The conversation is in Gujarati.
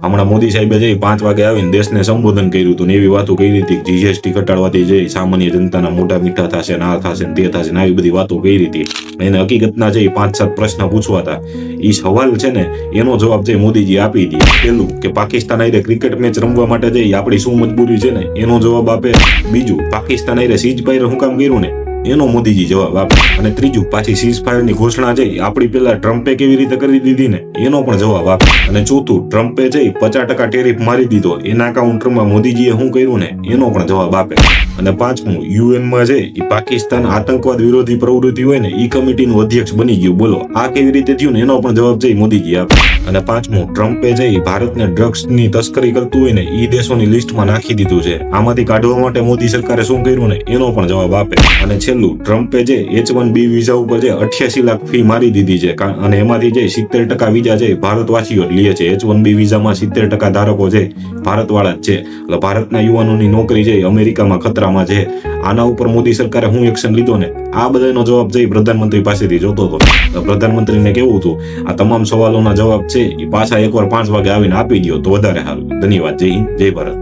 હમણાં મોદી સાહેબે જઈ પાંચ વાગે આવીને દેશને સંબોધન કર્યું હતું ને એવી વાતો કરી હતી જીએસટી ઘટાડવાથી જઈ સામાન્ય જનતાના મોટા મીઠા થશે ને આ થશે ને તે થશે ને આવી બધી વાતો કરી હતી. એને હકીકતના જઈ પાંચ સાત પ્રશ્ન પૂછવા હતા એ સવાલ છે ને, એનો જવાબ જે મોદીજી આપી દે પેલું કે પાકિસ્તાન આરે ક્રિકેટ મેચ રમવા માટે જઈ આપણી શું મજબૂરી છે ને, એનો જવાબ આપે બીજું, પાકિસ્તાન આરે સીજ ફાયર શું કામ કર્યું ને એનો મોદીજી જવાબ આપે. અને ત્રીજું, પાછી સીઝ ફાયરની ઘોષણા છે આપણી પેલા ટ્રમ્પે કેવી રીતે કરી દીધી ને, એનો પણ જવાબ આપે. અને ચોથું, ટ્રમ્પે છે પચાસ ટકા ટેરિફ મારી દીધો. એના કાઉન્ટરમાં મોદીજીએ શું કર્યું ને, એનો પણ જવાબ આપે. અને પાંચમું, યુએનમાં છે પાકિસ્તાન આતંકવાદ વિરોધી પ્રવૃત્તિ હોય ને એ કમિટીનું અધ્યક્ષ બની ગયું. બોલો, આ કેવી રીતે થયું ને, એનો પણ જવાબ છે મોદીજી આપે. અને પાંચમું, ટ્રમ્પે જઈ ભારતને ડ્રગ્સની તસ્કરી કરતું હોય ને એ દેશોની લિસ્ટમાં નાખી દીધું છે. આમાંથી કાઢવા માટે મોદી સરકારે શું કર્યું ને, એનો પણ જવાબ આપે. અને છેલ્લું, ટ્રમ્પે જે એચ વન બી વિઝા ઉપર જે અઠ્યાસી લાખ ફી મારી દીધી છે અને એમાંથી જે સિત્તેર ટકા વિઝા છે ભારતવાસીઓ જ લે છે. એચ વન બી વિઝામાં સિત્તેર ટકા ધારકો છે, ભારતવાળા જ છે. એટલે ભારતના યુવાનોની નોકરી છે અમેરિકામાં ખતરામાં છે, આના ઉપર મોદી સરકારે હું એક્શન લીધો ને, આ બધાનો જવાબ જઈ પ્રધાનમંત્રી પાસેથી જોતો હતો. પ્રધાનમંત્રીને કેવું હતું? આ તમામ સવાલોના જવાબ છે એ પાછા એકવાર પાંચ વાગે આવીને આપી દો તો વધારે સારું. ધન્યવાદ. જય હિન્દ, જય ભારત.